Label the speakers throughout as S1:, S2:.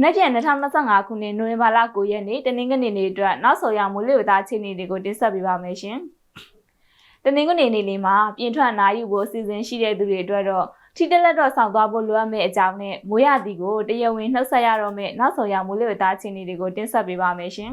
S1: နက်ဖြန်2025ခုနှစ်နိုဝင်ဘာလ9ရက်နေ့တနင်္ဂနွေနေ့အတွက်နောက်ဆုံးရမိုးလေဝသအခြေအနေတွေကိုတင်ဆက်ပေးပါမယ်ရှင်။တနင်္ဂနွေနေ့လေးမှာပြင်ထွက်နာယူဖို့အစီအစဉ်ရှိတဲ့သူတွေအတွက်တော့ထိတက်လက်တော့ဆောင်သွားဖို့လိုအပ်မယ့်အကြောင်းနဲ့မိုးရသည်ကိုတရားဝင်နှုတ်ဆက်ရတော့မယ့်နောက်ဆုံးရမိုးလေဝသအခြေအနေတွေကိုတင်ဆက်ပေးပါမယ်ရှင်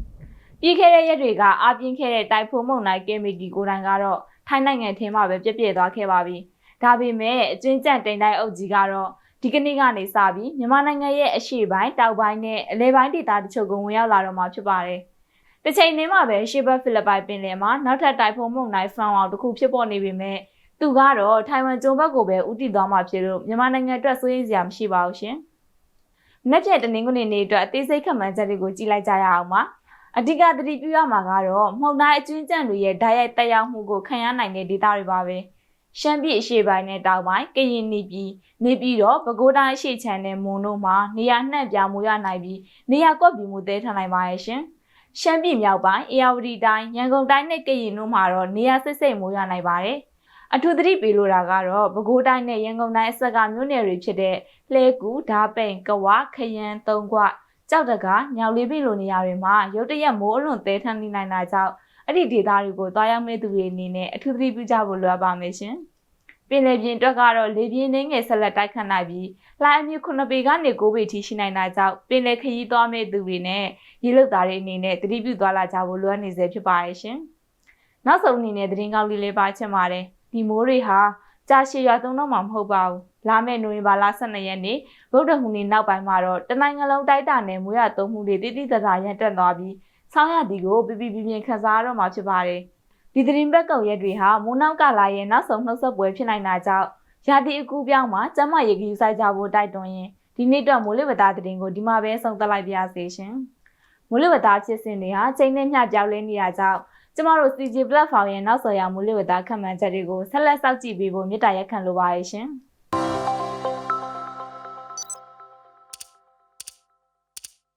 S1: ။ပြီးခဲ့တဲ့ရက်တွေကအပြင်းခဲ့တဲ့တိုင်ဖွန်မုန်တိုင်းကင်မီတီကိုယ်တိုင်ကတော့ထိုင်းနိုင်ငံထဲမှာပဲပြည့်ပြည့်သွားခဲ့ပါပြီ။ဒါပေမဲ့အကျဉ်းကျန်တိန်တိုင်းအုပ်ကြီးကတော့ ဒီကနေ့ကနေစပြီးမြန်မာနိုင်ငံရဲ့အရှေ့ပိုင်းတောင်ပိုင်းနဲ့အလဲပိုင်းဒေသတချို့ကိုဝင်ရောက်လာတော့မှာဖြစ်ပါတယ်။တစ်ချိန်တည်းမှာပဲရှေ့ဘက်ဖိလစ်ပိုင်ပင်လယ်မှာနောက်ထပ်တိုင်ဖွန်မုန်တိုင်းဖန်အောင်တစ်ခုဖြစ်ပေါ်နေပေမဲ့သူကတော့ထိုင်ဝမ်ကျွန်းဘက်ကိုပဲဥတီသွားမှာဖြစ်လို့မြန်မာနိုင်ငံအတွက်စိုးရိမ်စရာမရှိပါဘူးရှင်။မနေ့ကတနင်္ဂနွေနေ့အတွက်အသေးစိတ်ခန့်မှန်းချက်တွေကိုကြည့်လိုက်ကြရအောင်ပါ။အဓိကသတိပြုရမှာကတော့မှုန်တိုင်းအကျွင်းကျန်တွေရဲ့ဓာတ်ရိုက်တက်ရောက်မှုကိုခံရနိုင်တဲ့ဒေသတွေပါပဲ။ ရှမ်းပြည်အရှေ့ပိုင်းနဲ့တောင်ပိုင်းကရင်နီပြည်နေပြည်တော်ပဲခူးတိုင်းအရှေ့ခြမ်းနဲ့မွန်တို့မှာနေရာနှံ့ပြားမှုရနိုင်ပြီးနေရာကွက်ပြီးမှုတဲထန်နိုင်ပါရဲ့ရှင်။ရှမ်းပြည်မြောက်ပိုင်းအေရဝတီတိုင်းရန်ကုန်တိုင်းနဲ့ကရင်တို့မှာတော့နေရာစိတ်စိတ်မှုရနိုင်ပါတယ်။အထူးသတိပေးလိုတာကတော့ပဲခူးတိုင်းနဲ့ရန်ကုန်တိုင်းအစက်ကမြို့နယ်တွေဖြစ်တဲ့လှဲကူ၊ဓာပိန်၊ကဝခရမ်း၊တုံကွကြောက်တကညောင်လေးပိလိုနေရာတွေမှာရုတ်တရက်မိုးအလွန်သေးထန်နေနိုင်တာကြောင့်အဲ့ဒီဒေသတွေကိုတွားရောက်မဲ့သူတွေအနေနဲ့အထူးသတိပြုကြဖို့လိုအပ်ပါမယ်ရှင်။ ပင်လယ်ပြင်အတွက်ကတော့လေပြင်းနှင်းငယ်ဆက်လက်တိုက်ခတ်နိုင်ပြီးလှိုင်းအမြင့်9ပေကနေ9ပေထိရှိနိုင်တာကြောင့်ပင်လယ်ခရီးသွားမဲ့သူတွေနဲ့ရေလုတ်သားတွေအနေနဲ့သတိပြုသွားလာကြဖို့လိုအပ်နေစေဖြစ်ပါရဲ့ရှင်။နောက်ဆုံးအနေနဲ့သတင်းကောက်လေးလေးပါချင်ပါတယ်။ဒီမိုးတွေဟာကြာရှည်ရွာသုံးတော့မှမဟုတ်ပါဘူး။လာမယ့်နိုဝင်ဘာလ12ရက်နေ့ဗုဒ္ဓဟူနေ့နောက်ပိုင်းမှာတော့တနိုင်ငံလုံးတိုက်တာနဲ့မွေးရသုံးမှုတွေတိတိကျကျရန်တက်သွားပြီးဆောင်းရသည်ကိုပြပြပြပြခန်းစားရတော့မှာဖြစ်ပါတယ်။ ဒီသတင်းဘက်ကုံရက်တွေဟာမိုးနောက်ကလာရဲ့နောက်ဆုံးနှုတ်ဆက်ပွဲဖြစ်နိုင်တာကြောင့်ရာသီအကူပြောင်းမှာကျမရေကြီးဆိုင်ကြဖို့တိုက်တွန်းရင်ဒီနေ့တော့မိုးလေဝသသတင်းကိုဒီမှာပဲဆုံးသက်လိုက်ပါရစေရှင်။မိုးလေဝသဖြစ်စဉ်တွေဟာချိန်နဲ့မျှပြောင်းလဲနေတာကြောင့်ကျမတို့ CJ platform ရဲ့နောက်ဆက်ရမိုးလေဝသခန့်မှန်းချက်တွေကိုဆက်လက်စောင့်ကြည့်ပေးဖို့မေတ္တာရက်ခံလိုပါရဲ့ရှင်။